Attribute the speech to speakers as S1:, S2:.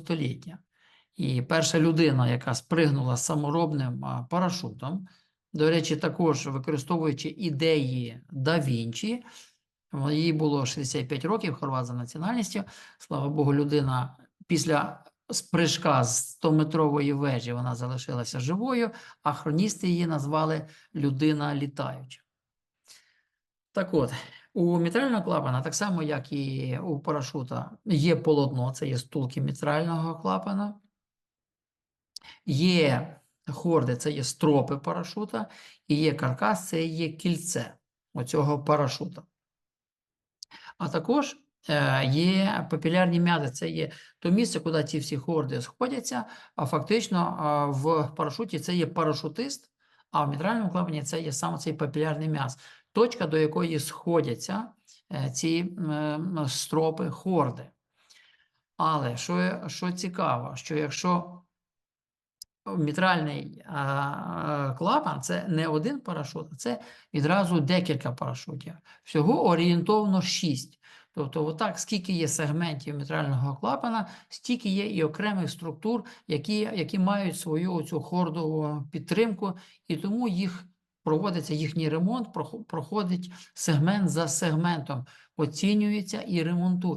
S1: століття. І перша людина, яка спригнула саморобним парашутом, до речі, також використовуючи ідеї Да Вінчі, їй було 65 років, хорват за національністю. Слава Богу, людина після спрыжка з 100-метрової вежі вона залишилася живою, а хроністи її назвали людина літаюча. Так от, у мітрального клапана, так само як і у парашута, є полотно, це є стулки мітрального клапана. Є хорди, це є стропи парашута, і є каркас, це є кільце оцього парашута. А також е, є папілярні м'язи, це є то місце, куди ці всі хорди сходяться, а фактично е, в парашуті це є парашутист, а в мітральному клапані це є саме цей папілярний м'яз, точка, до якої сходяться е, ці м, стропи хорди. Але що, що цікаво, що якщо мітральний клапан це не один парашут, а це відразу декілька парашутів. Всього орієнтовно 6. Тобто, отак, скільки є сегментів мітрального клапана, стільки є і окремих структур, які, які мають свою цю хордову підтримку, і тому їх проводиться їхній ремонт, прохо- проходить сегмент за сегментом, оцінюється і ремонтується.